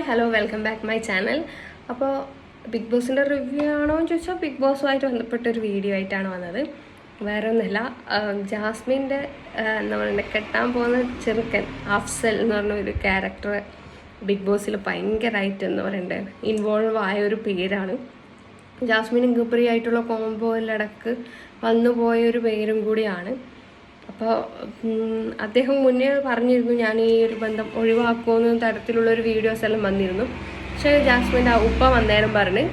Hi hello welcome back my channel അപ്പോൾ big ബോസിന്റെ review ആണോ എന്ന് ചോദിച്ചാൽ ബിഗ് ബോസുമായിട്ട് ബന്ധപ്പെട്ട ഒരു വീഡിയോ ആയിട്ടാണ് വന്നത്. വേറെ ഒന്നുമില്ല ജാസ്മിന്റെ എന്താ പറയുക കെട്ടാൻ പോകുന്ന ചെറുക്കൻ അഫ്സൽ എന്ന് പറഞ്ഞ ഒരു ക്യാരക്ടർ ബിഗ് ബോസിൽ ഭയങ്കരമായിട്ട് എന്താ പറയണ്ടേ ഇൻവോൾവ് ആയ ഒരു പേരാണ്. ജാസ്മിനും ഗബ്രി ആയിട്ടുള്ള കോംബോയിലടക്ക് വന്നു പോയ ഒരു പേരും കൂടിയാണ്. അപ്പോൾ അദ്ദേഹം മുന്നേ പറഞ്ഞിരുന്നു ഞാൻ ഈ ഒരു ബന്ധം ഒഴിവാക്കുമെന്ന തരത്തിലുള്ള ഒരു വീഡിയോസ് എല്ലാം വന്നിരുന്നു. പക്ഷേ ജാസ്മിന്റെ ഉപ്പ വന്നേരം പറഞ്ഞ്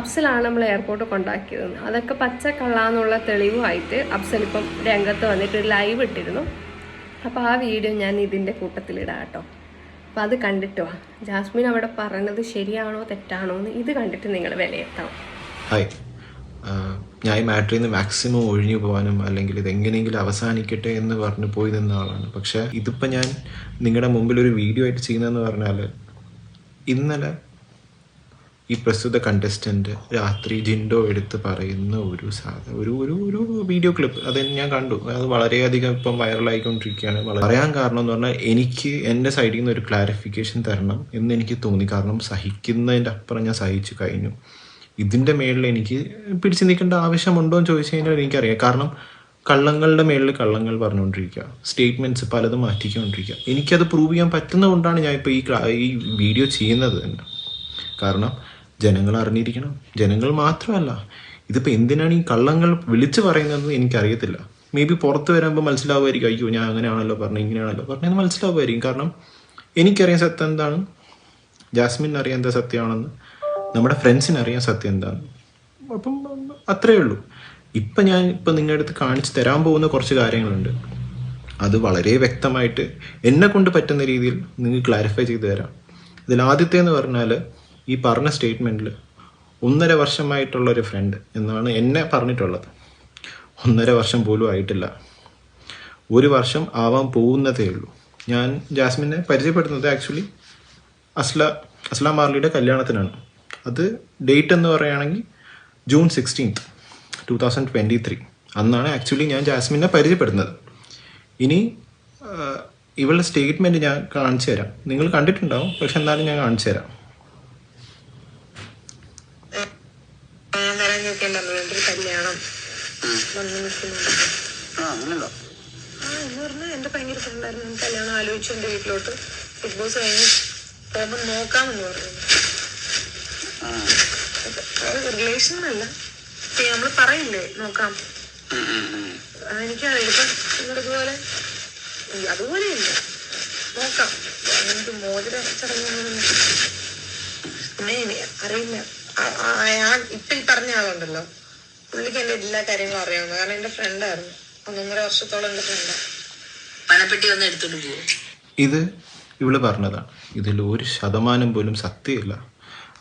അഫ്സലാണ് നമ്മൾ എയർപോർട്ട് കൊണ്ടാക്കിയത് അതൊക്കെ പച്ച കള്ളാന്നുള്ള തെളിവുമായിട്ട് അഫ്സൽ ഇപ്പം രംഗത്ത് വന്നിട്ട് ഒരു ലൈവ് ഇട്ടിരുന്നു. അപ്പോൾ ആ വീഡിയോ ഞാൻ ഇതിന്റെ കൂട്ടത്തിലിടാം കേട്ടോ. അപ്പം അത് കണ്ടിട്ടോ ജാസ്മിൻ അവിടെ പറഞ്ഞത് ശരിയാണോ തെറ്റാണോ എന്ന് ഇത് കണ്ടിട്ട് നിങ്ങൾ വിലയിരുത്താം ഞാൻ ഈ മാറ്ററിൽ നിന്ന് മാക്സിമം ഒഴിഞ്ഞു പോകാനും അല്ലെങ്കിൽ ഇത് എങ്ങനെയെങ്കിലും അവസാനിക്കട്ടെ എന്ന് പറഞ്ഞു പോയി നിന്ന ആളാണ്. പക്ഷെ ഇതിപ്പോൾ ഞാൻ നിങ്ങളുടെ മുമ്പിൽ ഒരു വീഡിയോ ആയിട്ട് ചെയ്യുന്നതെന്ന് പറഞ്ഞാൽ ഇന്നലെ ഈ പ്രസ്തുത കണ്ടസ്റ്റന്റ് രാത്രി ജിൻഡോ എടുത്ത് പറയുന്ന ഒരു സാധ ഒരു ഒരു ഒരു വീഡിയോ ക്ലിപ്പ് അത് ഞാൻ കണ്ടു. അത് വളരെയധികം ഇപ്പം വൈറലായിക്കൊണ്ടിരിക്കുകയാണ് പറയാൻ കാരണം എന്ന് പറഞ്ഞാൽ എനിക്ക് എന്റെ സൈഡിൽ നിന്ന് ഒരു ക്ലാരിഫിക്കേഷൻ തരണം എന്ന് എനിക്ക് തോന്നി. കാരണം സഹിക്കുന്നതിന്റെ അപ്പുറം ഞാൻ സഹിച്ചു കഴിഞ്ഞു. ഇതിന്റെ മേളിൽ എനിക്ക് പിടിച്ചു നിൽക്കേണ്ട ആവശ്യമുണ്ടോ എന്ന് ചോദിച്ചു കഴിഞ്ഞാൽ എനിക്കറിയാം. കാരണം കള്ളങ്ങളുടെ മേളിൽ കള്ളങ്ങൾ പറഞ്ഞുകൊണ്ടിരിക്കുക. സ്റ്റേറ്റ്മെന്റ്സ് പലതും മാറ്റിക്കൊണ്ടിരിക്കുക. എനിക്കത് പ്രൂവ് ചെയ്യാൻ പറ്റുന്നതുകൊണ്ടാണ് ഞാൻ ഇപ്പോൾ ഈ ഈ വീഡിയോ ചെയ്യുന്നത് തന്നെ. കാരണം ജനങ്ങൾ അറിഞ്ഞിരിക്കണം. ജനങ്ങൾ മാത്രമല്ല. ഇതിപ്പോൾ എന്തിനാണ് ഈ കള്ളങ്ങൾ വിളിച്ചു പറയുന്നതെന്ന് എനിക്കറിയത്തില്ല. മേ ബി പുറത്ത് വരുമ്പോൾ മനസ്സിലാവുമായിരിക്കും അയ്യോ ഞാൻ അങ്ങനെയാണല്ലോ പറഞ്ഞു ഇങ്ങനെയാണല്ലോ പറഞ്ഞത് മനസ്സിലാവുമായിരിക്കും. കാരണം എനിക്കറിയാൻ സത്യം എന്താണ്? ജാസ്മിൻ അറിയാൻ എന്താ സത്യമാണെന്ന്? നമ്മുടെ ഫ്രണ്ട്സിന് അറിയാൻ സത്യം എന്താണ്? അപ്പം അത്രയേ ഉള്ളൂ. ഇപ്പം ഞാൻ ഇപ്പം നിങ്ങളുടെ അടുത്ത് കാണിച്ചു തരാൻ പോകുന്ന കുറച്ച് കാര്യങ്ങളുണ്ട്. അത് വളരെ വ്യക്തമായിട്ട് എന്നെ കൊണ്ട് പറ്റുന്ന രീതിയിൽ നിങ്ങൾ ക്ലാരിഫൈ ചെയ്തു തരാം. ഇതിൽ ആദ്യത്തെ എന്ന് പറഞ്ഞാൽ ഈ പറഞ്ഞ സ്റ്റേറ്റ്മെന്റിൽ ഒന്നര വർഷമായിട്ടുള്ള ഒരു ഫ്രണ്ട് എന്നാണ് എന്നെ പറഞ്ഞിട്ടുള്ളത്. ഒന്നര വർഷം പോലും ആയിട്ടില്ല. ഒരു വർഷം ആവാൻ പോകുന്നതേ ഉള്ളൂ. ഞാൻ ജാസ്മിനെ പരിചയപ്പെടുന്നത് ആക്ച്വലി അസ്ല അസ്ലാം മാർലിയുടെ കല്യാണത്തിനാണ്. അത് ഡേറ്റ് എന്ന് പറയുകയാണെങ്കിൽ June sixteenth two thousand twenty three അന്നാണ് ആക്ച്വലി ഞാൻ ജാസ്മിനെ പരിചയപ്പെടുന്നത്. ഇനി ഇവളുടെ സ്റ്റേറ്റ്മെന്റ് ഞാൻ കാണിച്ചു തരാം. നിങ്ങൾ കണ്ടിട്ടുണ്ടാവും പക്ഷെ എന്നാലും ഞാൻ കാണിച്ചു തരാം. കല്യാണം ആലോചിച്ചു എന്റെ വീട്ടിലോട്ട്. ബിഗ് ബോസ് കഴിഞ്ഞ് പോകുമ്പോൾ നോക്കാമെന്ന് പറഞ്ഞു. റിലേഷൻ അല്ല. നമ്മൾ പറയില്ലേ? നോക്കാം. ഉം, ഉം, ഉം. ആ, എനിക്കറിയാം ഇപ്പം നിങ്ങളിതുപോലെ ഈ അതുപോലെയില്ല നോക്കാം. എനിക്ക് മോതിര ചടങ്ങൊന്നും അറിയില്ല. ഇപ്പൊ ഈ പറഞ്ഞ ആളുണ്ടല്ലോ. പുള്ളിക്ക് എന്റെ എല്ലാ കാര്യങ്ങളും അറിയാവുന്ന കാരണം എന്റെ ഫ്രണ്ടായിരുന്നു. ഒന്നൊന്നര വർഷത്തോളം എന്റെ ഫ്രണ്ടാണ് പണപ്പെട്ടി ഒന്ന് എടുത്തോണ്ട് പോകും ഇത് ഇവൾ പറഞ്ഞതാണ് ഇതിൽ ഒരു ശതമാനം പോലും സത്യമില്ല.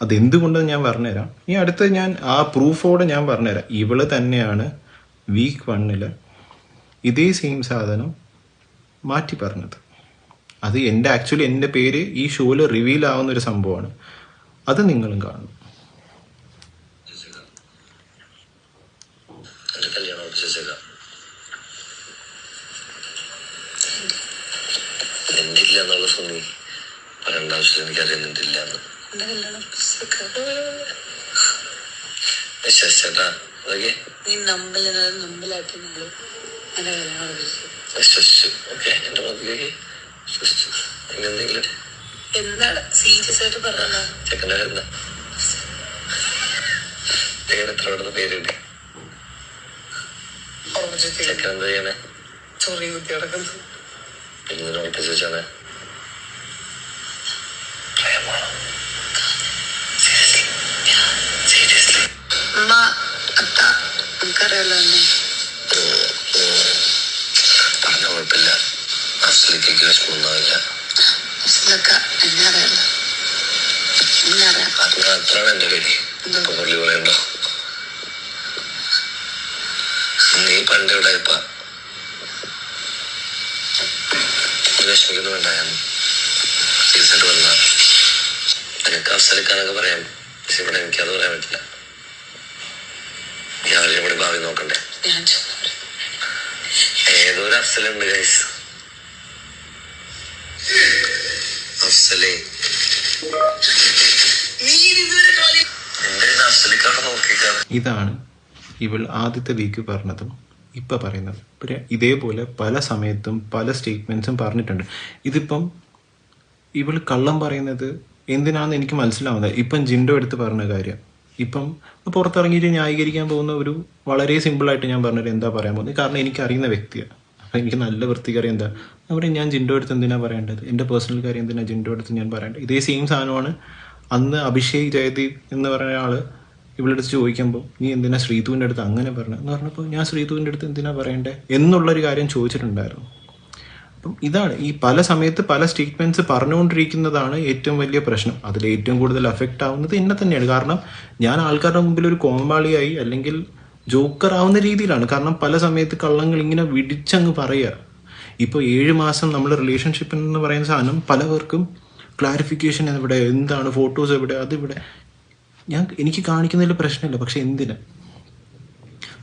അതെന്തുകൊണ്ടെന്ന് ഞാൻ പറഞ്ഞുതരാം. ഈ അടുത്ത് ഞാൻ ആ പ്രൂഫോടെ ഞാൻ പറഞ്ഞുതരാം. ഇവൾ തന്നെയാണ് വീക്ക് വണ്ണിൽ ഇതേ സെയിം സാധനം മാറ്റി പറഞ്ഞത്. അത് എന്റെ ആക്ച്വലി എന്റെ പേര് ഈ ഷോയിൽ റിവീൽ ആവുന്ന ഒരു സംഭവമാണ്. അത് നിങ്ങളും കാണും ഇല്ല എന്നുള്ള സുനി പറയേണ്ട ആവശ്യമില്ല എനിക്കറിയാം എന്തില്ല എന്ന്. എന്റെ കല്യാണം വിശ്വസിച്ചേട്ടാ അതൊക്കെ? നീ നമ്പലെന്നത് നമ്പലാക്കി നമ്മൾ എന്റെ കല്യാണം വിശ്വസിച്ചു. ഓക്കെ എന്റെ മതിലേക്ക് വിശ്വസിച്ചു. ഇനി എന്തെങ്കിലും എന്താണ്? സീരിയസ് ആയിട്ട് പറഞ്ഞോ ചെക്കന്റെ എന്താ ചെക്കൻ എത്ര പെടുന്ന പേര് കിട്ടി ചെക്കൻ എന്താ ചെയ്യണേ? ചൊറി കുത്തി കിടക്കുന്നു പിന്നെ ഉറപ്പിച്ച് വെച്ചാണ്. നമുക്കറിയാലോ എന്നെ പറഞ്ഞ കുഴപ്പമില്ല. അഫ്സലിക്കേക്ക് വിഷമമൊന്നുമില്ല അസലൊക്കെ എന്നെ അറിയാലോ എന്നെ അറിയാം അത് മാത്രമാണ് എന്റെ പേര് പുള്ളി പറയണ്ടോ? നീ പണ്ട് ഇവിടെ ഇപ്പ വന്ന. നിനക്ക് അഫ്സലിക്കാനൊക്കെ പറയാം. പക്ഷെ ഇവിടെ എനിക്കത് പറയാൻ പറ്റില്ല. ഞാനും കൂടി ഭാവി നോക്കണ്ടേ? ഏതൊരു അഫ്സലുണ്ട് ഗൈസ് അഫ്സലേ. ഇതാണ് ഇവൾ ആദ്യത്തെ വീക്ക് പറഞ്ഞതും ഇപ്പം പറയുന്നത്. പിന്നെ ഇതേപോലെ പല സമയത്തും പല സ്റ്റേറ്റ്മെന്റ്സും പറഞ്ഞിട്ടുണ്ട്. ഇതിപ്പം ഇവൾ കള്ളം പറയുന്നത് എന്തിനാണെന്ന് എനിക്ക് മനസ്സിലാവുന്നത് ഇപ്പം ജിൻഡോ എടുത്ത് പറഞ്ഞ കാര്യം. ഇപ്പം പുറത്തിറങ്ങിയിട്ട് ന്യായീകരിക്കാൻ പോകുന്ന ഒരു വളരെ സിമ്പിളായിട്ട് ഞാൻ പറഞ്ഞത് എന്താ പറയാൻ പോകുന്നത്? കാരണം എനിക്ക് അറിയുന്ന വ്യക്തിയാണ്. അപ്പം എനിക്ക് നല്ല വൃത്തിക്കറിയാം എന്താ? അവിടെ ഞാൻ ജിൻഡോ എടുത്ത് എന്തിനാ പറയേണ്ടത്? എന്റെ പേഴ്സണൽ കാര്യം എന്തിനാ ജിൻഡോ എടുത്ത് ഞാൻ പറയേണ്ടത്? ഇതേ സെയിം സാധനമാണ് അന്ന് അഭിഷേക് ജയദീപ് എന്ന് പറയുന്ന ആൾ ഇവിടെ അടുത്ത് ചോദിക്കുമ്പോൾ നീ എന്തിനാ ശ്രീതുവിന്റെ അടുത്ത് അങ്ങനെ പറഞ്ഞു എന്ന് പറഞ്ഞപ്പോൾ ഞാൻ ശ്രീതുവിന്റെ അടുത്ത് എന്തിനാ പറയണ്ടേ? എന്നുള്ളൊരു കാര്യം ചോദിച്ചിട്ടുണ്ടായിരുന്നു. അപ്പം ഇതാണ്. ഈ പല സമയത്ത് പല സ്റ്റേറ്റ്മെന്റ്സ് പറഞ്ഞുകൊണ്ടിരിക്കുന്നതാണ് ഏറ്റവും വലിയ പ്രശ്നം. അതിൽ ഏറ്റവും കൂടുതൽ അഫക്റ്റ് ആവുന്നത് എന്നെ തന്നെയാണ്. കാരണം ഞാൻ ആൾക്കാരുടെ മുമ്പിൽ ഒരു കോമ്പാളിയായി അല്ലെങ്കിൽ ജോക്കർ ആവുന്ന രീതിയിലാണ്. കാരണം പല സമയത്ത് കള്ളങ്ങൾ ഇങ്ങനെ വിടിച്ചങ്ങ് പറയുക. ഇപ്പോൾ ഏഴ് മാസം നമ്മൾ റിലേഷൻഷിപ്പ് എന്ന് പറയുന്ന സാധനം പലവർക്കും ക്ലാരിഫിക്കേഷൻ എവിടെ എന്താണ് ഫോട്ടോസ് എവിടെ അതിവിടെ. ഞാൻ എനിക്ക് കാണിക്കുന്നതിൽ പ്രശ്നമില്ല. പക്ഷെ എന്തിനാ?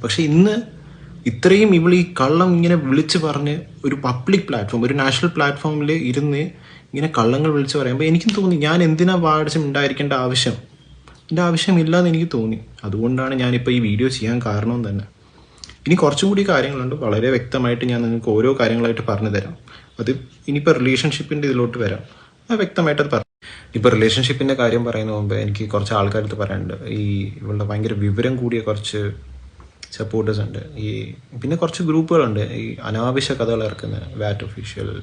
പക്ഷെ ഇന്ന് ഇത്രയും ഇവൾ ഈ കള്ളം ഇങ്ങനെ വിളിച്ച് പറഞ്ഞ് ഒരു പബ്ലിക് പ്ലാറ്റ്ഫോം ഒരു നാഷണൽ പ്ലാറ്റ്ഫോമിൽ ഇരുന്ന് ഇങ്ങനെ കള്ളങ്ങൾ വിളിച്ച് പറയുമ്പോൾ എനിക്കും തോന്നി ഞാൻ എന്തിനാ വാടിച്ചും ഉണ്ടായിരിക്കേണ്ട ആവശ്യം? എന്റെ ആവശ്യമില്ല എന്ന് എനിക്ക് തോന്നി. അതുകൊണ്ടാണ് ഞാനിപ്പോൾ ഈ വീഡിയോ ചെയ്യാൻ കാരണവും തന്നെ. ഇനി കുറച്ചും കൂടി കാര്യങ്ങളുണ്ട്. വളരെ വ്യക്തമായിട്ട് ഞാൻ നിങ്ങൾക്ക് ഓരോ കാര്യങ്ങളായിട്ട് പറഞ്ഞു തരാം. അത് ഇനിയിപ്പോൾ റിലേഷൻഷിപ്പിന്റെ ഇതിലോട്ട് വരാം. അത് വ്യക്തമായിട്ട് അത് പറഞ്ഞു ഇപ്പോൾ റിലേഷൻഷിപ്പിന്റെ കാര്യം പറയുന്ന മുമ്പ് എനിക്ക് കുറച്ച് ആൾക്കാരടുത്ത് പറയാനുണ്ട്. ഈ ഇവളുടെ ഭയങ്കര വിവരം കൂടിയ കുറച്ച് സപ്പോർട്ടേഴ്സ് ഉണ്ട്. ഈ പിന്നെ കുറച്ച് ഗ്രൂപ്പുകളുണ്ട്. ഈ അനാവശ്യ കഥകൾ ഇറക്കുന്ന വാറ്റ് ഒഫീഷ്യൽ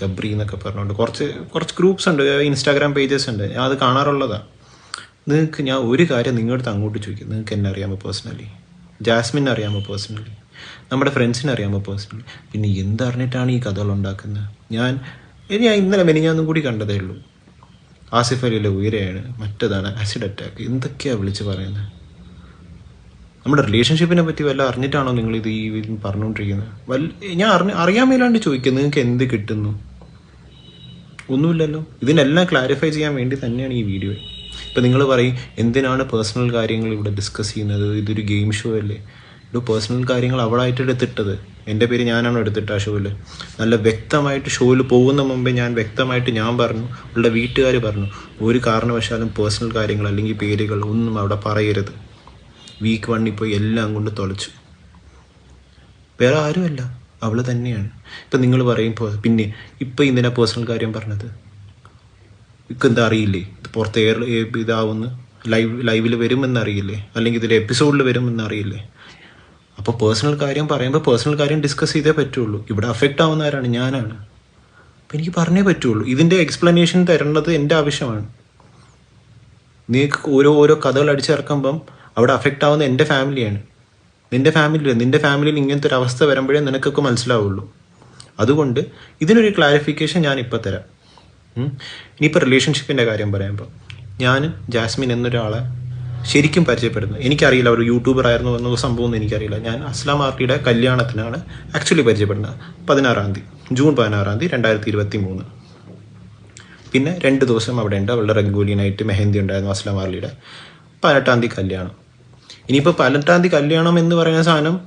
ജബ്രി എന്നൊക്കെ പറഞ്ഞുകൊണ്ട് കുറച്ച് കുറച്ച് ഗ്രൂപ്പ്സ് ഉണ്ട്. ഇൻസ്റ്റാഗ്രാം പേജസ് ഉണ്ട്. ഞാൻ അത് കാണാറുള്ളതാണ് നിങ്ങൾക്ക് ഞാൻ ഒരു കാര്യം നിങ്ങളുടെ അങ്ങോട്ട് ചോദിക്കും. നിങ്ങൾക്ക് എന്നെ അറിയാമോ പേഴ്സണലി ജാസ്മിൻ അറിയാമോ പേഴ്സണലി നമ്മുടെ ഫ്രണ്ട്സിനെ അറിയാമോ പേഴ്സണലി പിന്നെ എന്തറിഞ്ഞിട്ടാണ് ഈ കഥകൾ ഉണ്ടാക്കുന്നത്? ഞാൻ ഇനി ഞാൻ ഇന്നലെ മെനിഞ്ഞാന്നും കൂടി കണ്ടതേ ഉള്ളൂ. ആസിഫ് അലിയിലെ ഉയരെയാണ്. മറ്റേതാണ് ആസിഡ് അറ്റാക്ക് എന്തൊക്കെയാണ് വിളിച്ച് പറയുന്നത്? നമ്മുടെ റിലേഷൻഷിപ്പിനെ പറ്റി വല്ല അറിഞ്ഞിട്ടാണോ നിങ്ങൾ ഇത് ഈ പറഞ്ഞുകൊണ്ടിരിക്കുന്നത്? വല്ല ഞാൻ അറിഞ്ഞ അറിയാൻ മേലാണ്ട് ചോദിക്കുന്നത് നിങ്ങൾക്ക് എന്ത് കിട്ടുന്നു? ഒന്നുമില്ലല്ലോ. ഇതിനെല്ലാം ക്ലാരിഫൈ ചെയ്യാൻ വേണ്ടി തന്നെയാണ് ഈ വീഡിയോ ഇപ്പം നിങ്ങൾ പറയും എന്തിനാണ് പേഴ്സണൽ കാര്യങ്ങൾ ഇവിടെ ഡിസ്കസ് ചെയ്യുന്നത്? ഇതൊരു ഗെയിം ഷോ അല്ലേ? ഇത് പേഴ്സണൽ കാര്യങ്ങൾ അവളായിട്ട് എടുത്തിട്ടത്. എന്റെ പേര് ഞാനാണ് എടുത്തിട്ട് ആ ഷോയിൽ നല്ല വ്യക്തമായിട്ട് ഷോയിൽ പോകുന്ന മുമ്പേ ഞാൻ വ്യക്തമായിട്ട് ഞാൻ പറഞ്ഞു ഉള്ള വീട്ടുകാർ പറഞ്ഞു ഒരു കാരണവശാലും പേഴ്സണൽ കാര്യങ്ങൾ അല്ലെങ്കിൽ പേരുകൾ ഒന്നും അവിടെ പറയരുത്. വീക്ക് വണ്ണിൽ പോയി എല്ലാം കൊണ്ട് തുളച്ചു വേറെ ആരുമല്ല. അവൾ തന്നെയാണ്. ഇപ്പം നിങ്ങൾ പറയുമ്പോൾ പിന്നെ ഇപ്പം എന്തിനാ പേഴ്സണൽ കാര്യം പറഞ്ഞത്? എന്താ അറിയില്ലേ? ഇത് പുറത്ത് എയർ ഇതാവുന്ന. ലൈവ് ലൈവിൽ വരുമെന്ന് അറിയില്ലേ അല്ലെങ്കിൽ ഇതിൽ എപ്പിസോഡിൽ വരുമെന്ന് അറിയില്ലേ അപ്പോൾ പേഴ്സണൽ കാര്യം പറയുമ്പോൾ പേഴ്സണൽ കാര്യം ഡിസ്കസ് ചെയ്തേ പറ്റുള്ളൂ. ഇവിടെ അഫക്റ്റ് ആവുന്ന ആരാണ് ഞാനാണ്. അപ്പം എനിക്ക് പറഞ്ഞേ പറ്റുള്ളൂ. ഇതിന്റെ എക്സ്പ്ലനേഷൻ തരേണ്ടത് എന്റെ ആവശ്യമാണ്. നിങ്ങൾക്ക് ഓരോ ഓരോ കഥകൾ അടിച്ചിറക്കുമ്പം അവിടെ അഫക്റ്റ് ആവുന്ന എന്റെ ഫാമിലിയാണ് നിന്റെ ഫാമിലി നിന്റെ ഫാമിലിയിൽ ഇങ്ങനത്തെ ഒരു അവസ്ഥ വരുമ്പോഴേ നിനക്കൊക്കെ മനസ്സിലാവുള്ളൂ. അതുകൊണ്ട് ഇതിനൊരു ക്ലാരിഫിക്കേഷൻ ഞാൻ ഇപ്പോൾ തരാം. ഇനിയിപ്പോൾ റിലേഷൻഷിപ്പിന്റെ കാര്യം പറയുമ്പോൾ ഞാൻ ജാസ്മിൻ എന്നൊരാളെ ശരിക്കും പരിചയപ്പെടുന്നു എനിക്കറിയില്ല ഒരു യൂട്യൂബർ ആയിരുന്നു എന്ന സംഭവം ഒന്നും എനിക്കറിയില്ല. ഞാൻ അസ്ലാം ആർട്ടിയുടെ കല്യാണത്തിനാണ് ആക്ച്വലി പരിചയപ്പെടുന്നത്. പതിനാറാം തീയതി ജൂൺ പതിനാറാം തീയതി രണ്ടായിരത്തി ഇരുപത്തി മൂന്ന് പിന്നെ രണ്ട് ദിവസം അവിടെ ഉണ്ട്. അവളുടെ റംഗോലിനായിട്ട് മെഹന്തി ഉണ്ടായിരുന്നു അസ്ലാം ആർലിയുടെ പതിനെട്ടാം തീയതി കല്യാണം. ഇനിയിപ്പോൾ പതിനെട്ടാം തീയതി കല്യാണം എന്ന് പറയുന്ന സാധനം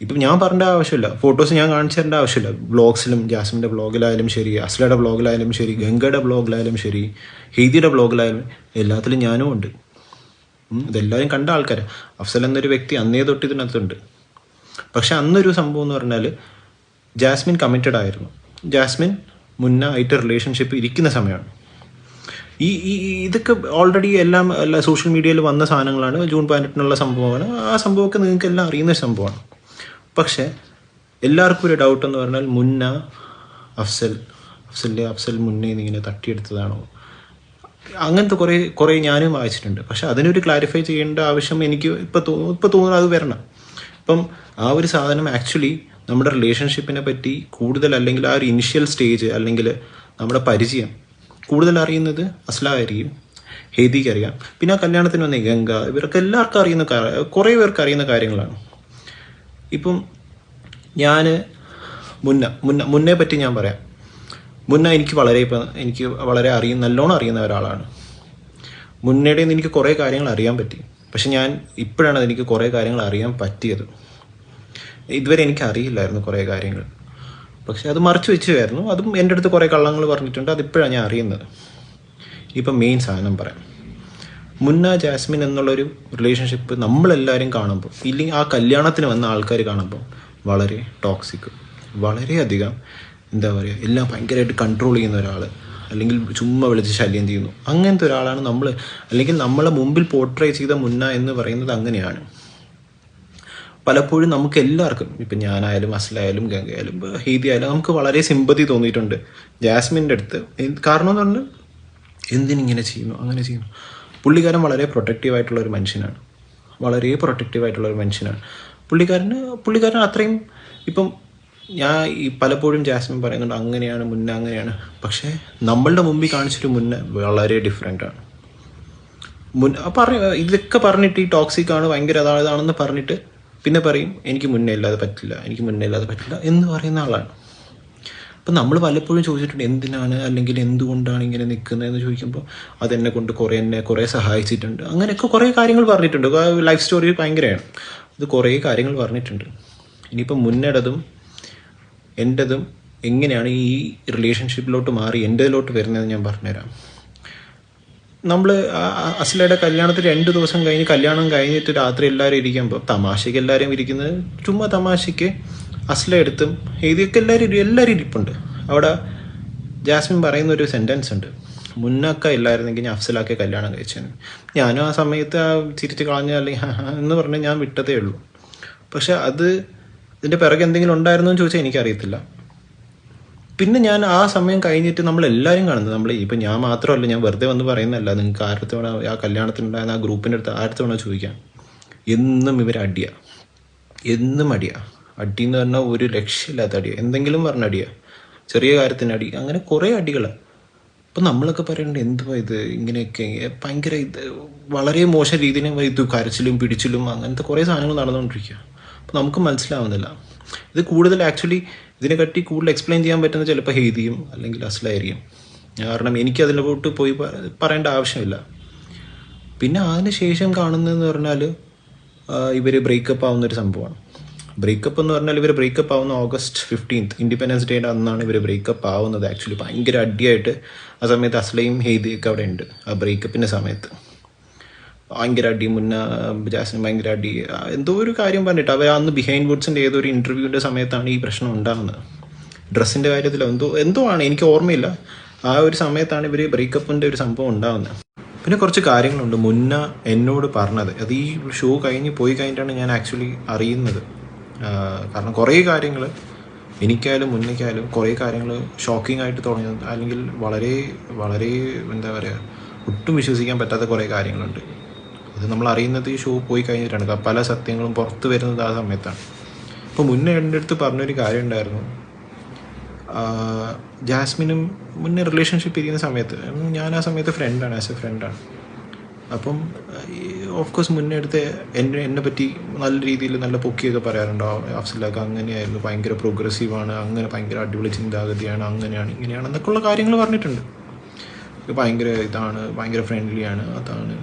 ഇപ്പം ഞാൻ പറഞ്ഞ ആവശ്യമില്ല. ഫോട്ടോസ് ഞാൻ കാണിച്ചു തരേണ്ട ആവശ്യമില്ല. ബ്ലോഗ്സിലും ജാസ്മിന്റെ ബ്ലോഗിലായാലും ശരി അസ്ലയുടെ ബ്ലോഗിലായാലും ശരി ഗംഗയുടെ ബ്ലോഗിലായാലും ശരി ഹെയ്തിയുടെ ബ്ലോഗിലായാലും എല്ലാത്തിലും ഞാനും ഉണ്ട്. ഇതെല്ലാവരും കണ്ട ആൾക്കാരാണ് അഫ്സൽ എന്നൊരു വ്യക്തി അന്നേ തൊട്ട് ഇതിനകത്തുണ്ട്. പക്ഷെ അന്നൊരു സംഭവം എന്ന് പറഞ്ഞാൽ ജാസ്മിൻ കമ്മിറ്റഡ് ആയിരുന്നു. ജാസ്മിൻ മുന്നേ ആയിട്ട് റിലേഷൻഷിപ്പ് ഇരിക്കുന്ന സമയമാണ്. ഈ ഈ ഇതൊക്കെ ഓൾറെഡി എല്ലാം എല്ലാ സോഷ്യൽ മീഡിയയിൽ വന്ന സാധനങ്ങളാണ്. ജൂൺ പതിനെട്ടിനുള്ള സംഭവമാണ്. ആ സംഭവമൊക്കെ നിങ്ങൾക്ക് എല്ലാം അറിയുന്ന സംഭവമാണ്. പക്ഷേ എല്ലാവർക്കും ഒരു ഡൗട്ട് എന്ന് പറഞ്ഞാൽ മുന്ന അഫ്സൽ അഫ്സലിന്റെ അഫ്സൽ മുന്നേ ഇങ്ങനെ തട്ടിയെടുത്തതാണോ? അങ്ങനത്തെ കുറേ കുറേ ഞാനും വായിച്ചിട്ടുണ്ട്. പക്ഷെ അതിനൊരു ക്ലാരിഫൈ ചെയ്യേണ്ട ആവശ്യം എനിക്ക് ഇപ്പോൾ തോ ഇപ്പോൾ തോന്നുന്നു അത് വരണം. ഇപ്പം ആ ഒരു സാധനം ആക്ച്വലി നമ്മുടെ റിലേഷൻഷിപ്പിനെ പറ്റി കൂടുതൽ അല്ലെങ്കിൽ ആ ഒരു ഇനിഷ്യൽ സ്റ്റേജ് അല്ലെങ്കിൽ നമ്മുടെ പരിചയം കൂടുതൽ അറിയുന്നത് അസ്ലായിരിക്കും ഹേദിക്ക് അറിയാം പിന്നെ ആ കല്യാണത്തിന് വന്ന ഗംഗ ഇവർക്ക് എല്ലാവർക്കും അറിയുന്ന കുറേ പേർക്ക് അറിയുന്ന കാര്യങ്ങളാണ്. ഇപ്പം ഞാൻ മുന്ന മുന്ന മുന്നേ പറ്റി ഞാൻ പറയാം. മുന്ന എനിക്ക് വളരെ ഇപ്പം എനിക്ക് വളരെ അറിയും നല്ലോണം അറിയുന്ന ഒരാളാണ്. മുന്നയുടെ നിന്ന് എനിക്ക് കുറേ കാര്യങ്ങൾ അറിയാൻ പറ്റി. പക്ഷെ ഞാൻ ഇപ്പോഴാണ് എനിക്ക് കുറേ കാര്യങ്ങൾ അറിയാൻ പറ്റിയത്. ഇതുവരെ എനിക്ക് അറിയില്ലായിരുന്നു കുറേ കാര്യങ്ങൾ. പക്ഷെ അത് മറച്ചു വെച്ചുമായിരുന്നു അതും എന്റെ അടുത്ത് കുറേ കള്ളങ്ങൾ പറഞ്ഞിട്ടുണ്ട്. അതിപ്പോഴാണ് ഞാൻ അറിയുന്നത്. ഇപ്പം മെയിൻ സാധനം പറയാം. മുന്ന ജാസ്മിൻ എന്നുള്ളൊരു റിലേഷൻഷിപ്പ് നമ്മളെല്ലാവരും കാണുമ്പോൾ ഇല്ലെങ്കിൽ ആ കല്യാണത്തിന് വന്ന ആൾക്കാർ കാണുമ്പോൾ വളരെ ടോക്സിക് വളരെയധികം എന്താ പറയുക എല്ലാം ഭയങ്കരമായിട്ട് കൺട്രോൾ ചെയ്യുന്ന ഒരാൾ അല്ലെങ്കിൽ ചുമ്മാ വിളിച്ച് ശല്യം ചെയ്യുന്നു. അങ്ങനത്തെ ഒരാളാണ് നമ്മൾ അല്ലെങ്കിൽ നമ്മളെ മുമ്പിൽ പോർട്രേ ചെയ്ത മുന്ന എന്ന് പറയുന്നത് അങ്ങനെയാണ്. പലപ്പോഴും നമുക്ക് എല്ലാവർക്കും ഇപ്പം ഞാനായാലും അസ്ലായാലും ഗംഗയായാലും ഹീതി ആയാലും നമുക്ക് വളരെ സിമ്പതി തോന്നിയിട്ടുണ്ട്. ജാസ്മിന്റെ അടുത്ത്. കാരണം എന്ന് പറഞ്ഞാൽ എന്തിനിങ്ങനെ ചെയ്യുന്നു അങ്ങനെ ചെയ്യുന്നു. പുള്ളിക്കാരൻ വളരെ പ്രൊട്ടക്റ്റീവ് ആയിട്ടുള്ള ഒരു മനുഷ്യനാണ്. വളരെ പ്രൊട്ടക്റ്റീവ് ആയിട്ടുള്ള ഒരു മനുഷ്യനാണ്. പുള്ളിക്കാരന് പുള്ളിക്കാരൻ അത്രയും ഇപ്പം ഞാൻ ഈ പലപ്പോഴും ജാസ്മിൻ പറയുന്നുണ്ട് അങ്ങനെയാണ് മുന്നേ അങ്ങനെയാണ്. പക്ഷേ നമ്മളുടെ മുമ്പിൽ കാണിച്ചൊരു മുന്നേ വളരെ ഡിഫറെന്റ് ആണ്. മുൻ പറഞ്ഞ ഇതൊക്കെ പറഞ്ഞിട്ട് ഈ ടോക്സിക് ആണ് ഭയങ്കര അതാണ് ഇതാണെന്ന് പറഞ്ഞിട്ട് പിന്നെ പറയും എനിക്ക് മുന്നേ ഇല്ലാതെ പറ്റില്ല എനിക്ക് മുന്നേ ഇല്ലാതെ പറ്റില്ല എന്ന് പറയുന്ന ആളാണ്. അപ്പം നമ്മൾ പലപ്പോഴും ചോദിച്ചിട്ടുണ്ട് എന്തിനാണ് അല്ലെങ്കിൽ എന്തുകൊണ്ടാണ് ഇങ്ങനെ നിൽക്കുന്നതെന്ന് ചോദിക്കുമ്പോൾ അതെന്നെ കൊണ്ട് കുറേ എന്നെ കുറേ സഹായിച്ചിട്ടുണ്ട്. അങ്ങനെയൊക്കെ കുറേ കാര്യങ്ങൾ പറഞ്ഞിട്ടുണ്ട്. ലൈഫ് സ്റ്റോറി ഭയങ്കരമാണ് അത് കുറേ കാര്യങ്ങൾ പറഞ്ഞിട്ടുണ്ട്. ഇനിയിപ്പം മുന്നേടതും എന്റെതും എങ്ങനെയാണ് ഈ റിലേഷൻഷിപ്പിലോട്ട് മാറി എന്റെതിലോട്ട് വരുന്നതെന്ന് ഞാൻ പറഞ്ഞുതരാം. നമ്മൾ അസ്ലയുടെ കല്യാണത്തിൽ രണ്ട് ദിവസം കഴിഞ്ഞ് കല്യാണം കഴിഞ്ഞിട്ട് രാത്രി എല്ലാവരും ഇരിക്കുമ്പോൾ തമാശയ്ക്ക് എല്ലാവരും ഇരിക്കുന്നത് ചുമ്മാ തമാശയ്ക്ക് അസ്ല എടുത്തും ഇതൊക്കെ എല്ലാവരും എല്ലാവരും ഇരിപ്പുണ്ട്. അവിടെ ജാസ്മിൻ പറയുന്ന ഒരു സെന്റൻസ് ഉണ്ട്. മുന്നൊക്കെ ഇല്ലായിരുന്നെങ്കിൽ ഞാൻ അഫ്സലാക്കിയ കല്യാണം കഴിച്ചേനെ. ഞാനും ആ സമയത്ത് ആ ചിരിച്ച് കളഞ്ഞ അല്ലെങ്കിൽ എന്ന് പറഞ്ഞ് ഞാൻ വിട്ടതേ ഉള്ളൂ. പക്ഷെ അത് ഇതിന്റെ പിറകെ എന്തെങ്കിലും ഉണ്ടായിരുന്നോ എന്ന് ചോദിച്ചാൽ എനിക്കറിയത്തില്ല. പിന്നെ ഞാൻ ആ സമയം കഴിഞ്ഞിട്ട് നമ്മൾ എല്ലാവരും കാണുന്നത് നമ്മൾ ഇപ്പം ഞാൻ മാത്രമല്ല ഞാൻ വെറുതെ വന്ന് പറയുന്നതല്ല നിങ്ങൾക്ക് ആരത്തെ വേണം ആ കല്യാണത്തിനുണ്ടായിരുന്ന ആ ഗ്രൂപ്പിന്റെ അടുത്ത് ആരത്തെ വേണം ചോദിക്കാം. എന്നും ഇവർ അടിയ. എന്നും അടിയ. അടി എന്ന് പറഞ്ഞാൽ ഒരു ലക്ഷ്യമില്ലാത്ത അടിയ. എന്തെങ്കിലും പറഞ്ഞ അടിയ. ചെറിയ കാര്യത്തിന് അടി. അങ്ങനെ കുറേ അടികൾ അപ്പം നമ്മളൊക്കെ പറയുന്നുണ്ട് എന്തുവാ ഇത്? ഇങ്ങനെയൊക്കെ. ഭയങ്കര ഇത് വളരെ മോശം രീതിയിൽ ഇത് കരച്ചിലും പിടിച്ചിലും അങ്ങനത്തെ കുറേ സാധനങ്ങൾ നടന്നുകൊണ്ടിരിക്കുക അപ്പം നമുക്ക് മനസ്സിലാവുന്നില്ല. ഇത് കൂടുതൽ ആക്ച്വലി ഇതിനെ കട്ടി കൂടുതൽ എക്സ്പ്ലെയിൻ ചെയ്യാൻ പറ്റുന്ന ചിലപ്പോൾ ഹെയ്തിയും അല്ലെങ്കിൽ അസ്ലായിരിക്കും കാരണം എനിക്ക് അതിനോട്ട് പോയി പറയേണ്ട ആവശ്യമില്ല. പിന്നെ അതിന് ശേഷം കാണുന്നതെന്ന് പറഞ്ഞാൽ ഇവർ ബ്രേക്കപ്പ് ആവുന്ന ഒരു സംഭവമാണ്. ബ്രേക്കപ്പ് എന്ന് പറഞ്ഞാൽ ഇവർ ബ്രേക്കപ്പ് ആവുന്ന ഓഗസ്റ്റ് ഫിഫ്റ്റീൻത്ത് ഇൻഡിപെൻഡൻസ് ഡേയുടെ അന്നാണ് ഇവർ ബ്രേക്കപ്പ് ആവുന്നത് ആക്ച്വലി ഭയങ്കര അടിയായിട്ട് ആ സമയത്ത് അസ്ലയും ഹെയ്ദിയൊക്കെ അവിടെ ഉണ്ട് ആ ബ്രേക്കപ്പിന്റെ സമയത്ത്. ഭയങ്കര അടി മുന്ന ജാസിന് ഭയങ്കര അടി എന്തോ ഒരു കാര്യം പറഞ്ഞിട്ട് അവർ അന്ന് ബിഹൈൻഡ് വുഡ്സിന്റെ ഏതൊരു ഒരു ഇന്റർവ്യൂവിന്റെ സമയത്താണ് ഈ പ്രശ്നം ഉണ്ടാകുന്നത് ഡ്രസ്സിന്റെ കാര്യത്തിൽ എന്തോ എന്തോ ആണ് എനിക്ക് ഓർമ്മയില്ല. ആ ഒരു സമയത്താണ് ഇവർ ബ്രേക്കപ്പിന്റെ ഒരു സംഭവം ഉണ്ടാകുന്നത് പിന്നെ കുറച്ച് കാര്യങ്ങളുണ്ട്. മുന്ന എന്നോട് പറഞ്ഞത് അത് ഈ ഷോ കഴിഞ്ഞ് പോയി കഴിഞ്ഞിട്ടാണ് ഞാൻ ആക്ച്വലി അറിയുന്നത്. കാരണം കുറേ കാര്യങ്ങൾ എനിക്കായാലും മുന്നേക്കായാലും കുറേ കാര്യങ്ങൾ ഷോക്കിംഗ് ആയിട്ട് തുടങ്ങിയത് അല്ലെങ്കിൽ വളരെ വളരെ എന്താ പറയുക ഒട്ടും വിശ്വസിക്കാൻ പറ്റാത്ത കുറേ കാര്യങ്ങളുണ്ട്. അത് നമ്മൾ അറിയുന്നത് ഈ ഷോ പോയി കഴിഞ്ഞിട്ടാണ്. പല സത്യങ്ങളും പുറത്ത് വരുന്നത് ആ സമയത്താണ്. അപ്പോൾ മുന്നേ എന്റെ അടുത്ത് പറഞ്ഞൊരു കാര്യം ഉണ്ടായിരുന്നു. ജാസ്മിനും മുന്നേ റിലേഷൻഷിപ്പ് ഇരിക്കുന്ന സമയത്ത് ഞാൻ ആ സമയത്ത് ഫ്രണ്ടാണ് ആസ് എ ഫ്രണ്ടാണ് അപ്പം ഓഫ് കോഴ്സ് മുന്നേ അടുത്ത് എന്നെ എന്നെ പറ്റി നല്ല രീതിയിൽ നല്ല പൊക്കിയൊക്കെ പറയാറുണ്ടോ. അഫ്സലൊക്കെ അങ്ങനെയായിരുന്നു ഭയങ്കര പ്രോഗ്രസീവാണ് അങ്ങനെ ഭയങ്കര അടിപൊളി ചിന്താഗതിയാണ് അങ്ങനെയാണ് ഇങ്ങനെയാണ് എന്നൊക്കെയുള്ള കാര്യങ്ങൾ പറഞ്ഞിട്ടുണ്ട്. ഭയങ്കര ഇതാണ് ഭയങ്കര ഫ്രണ്ട്ലിയാണ് അതാണ്.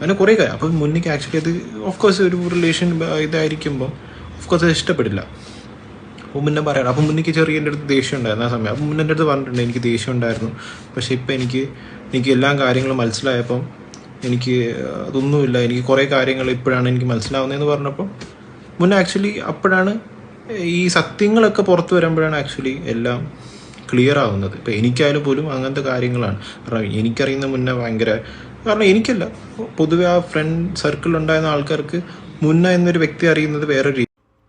അങ്ങനെ കുറേ കാര്യം. അപ്പം മുന്നേക്ക് ആക്ച്വലി അത് ഓഫ് കോഴ്സ് ഒരു റിലേഷൻ ഇതായിരിക്കുമ്പോൾ ഓഫ് കോഴ്സ് അത് ഇഷ്ടപ്പെടില്ല. അപ്പോൾ മുന്നേ പറയണം അപ്പം മുന്നേക്ക് ചെറിയ എന്റെ അടുത്ത് ദേഷ്യം ഉണ്ടായിരുന്നു ആ സമയം. അപ്പം മുന്നേ എന്റെ അടുത്ത് പറഞ്ഞിട്ടുണ്ട് എനിക്ക് ദേഷ്യം ഉണ്ടായിരുന്നു. പക്ഷേ ഇപ്പം എനിക്ക് എനിക്ക് എല്ലാ കാര്യങ്ങളും മനസ്സിലായപ്പം എനിക്ക് അതൊന്നുമില്ല. എനിക്ക് കുറേ കാര്യങ്ങൾ ഇപ്പോഴാണ് എനിക്ക് മനസ്സിലാവുന്നതെന്ന് പറഞ്ഞപ്പോൾ മുന്നേ ആക്ച്വലി അപ്പോഴാണ് ഈ സത്യങ്ങളൊക്കെ പുറത്തു വരുമ്പോഴാണ് ആക്ച്വലി എല്ലാം ക്ലിയർ ആവുന്നത്. ഇപ്പം എനിക്കായാലും പോലും അങ്ങനത്തെ കാര്യങ്ങളാണ്. കാരണം എനിക്കറിയുന്ന മുന്നേ ഭയങ്കര കാരണം എനിക്കല്ല. പൊതുവെ ആ ഫ്രണ്ട് സർക്കിൾ ഉണ്ടായിരുന്ന ആൾക്കാർക്ക് മുന്ന എന്നൊരു വ്യക്തി അറിയുന്നത് വേറെ രീതി.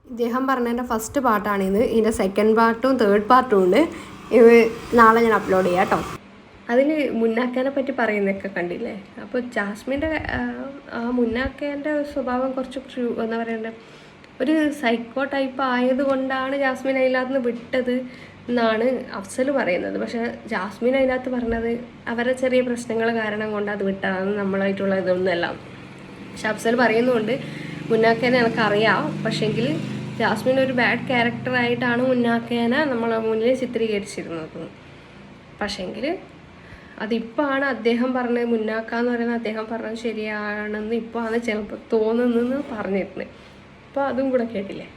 ഇദ്ദേഹം പറഞ്ഞതിന്റെ ഫസ്റ്റ് പാർട്ടാണിത് ഇതിന്റെ സെക്കൻഡ് പാർട്ടും തേർഡ് പാർട്ടും ഉണ്ട്. ഇത് നാളെ ഞാൻ അപ്ലോഡ് ചെയ്യാം കേട്ടോ അതിൽ മുന്നാക്കേനെ പറ്റി പറയുന്നതൊക്കെ കണ്ടില്ലേ? അപ്പോൾ ജാസ്മിന്റെ ആ മുന്നാക്കേന്റെ സ്വഭാവം കുറച്ച് ക്രൂ- എന്താ പറയണ്ടേ? ഒരു സൈക്കോ ടൈപ്പ് ആയതുകൊണ്ടാണ് ജാസ്മിൻ അതിനകത്ത് നിന്ന് വിട്ടത്. എന്നാണ് അഫ്സൽ പറയുന്നത്. പക്ഷേ ജാസ്മിൻ അതിനകത്ത് പറഞ്ഞത് അവരുടെ ചെറിയ പ്രശ്നങ്ങൾ കാരണം കൊണ്ട് അത് വിട്ടതാണ് നമ്മളായിട്ടുള്ള ഇതൊന്നുമല്ല. പക്ഷെ അഫ്സൽ പറയുന്നുണ്ട് മുന്നാക്കേനെ എനിക്കറിയാം. പക്ഷേങ്കിൽ ജാസ്മിൻ ഒരു ബാഡ് ക്യാരക്ടറായിട്ടാണ് മുന്നാക്കേനെ നമ്മളെ മുന്നിൽ ചിത്രീകരിച്ചിരുന്നത്. പക്ഷേങ്കിൽ അതിപ്പോൾ ആണ് അദ്ദേഹം പറഞ്ഞത് മുന്നാക്ക എന്ന് പറയുന്നത് അദ്ദേഹം പറഞ്ഞത് ശരിയാണെന്ന് ഇപ്പോൾ ആണ് ചിലപ്പോൾ തോന്നുന്നതെന്ന് പറഞ്ഞിരുന്നത്. അപ്പോൾ അതും കൂടെ കേട്ടില്ലേ?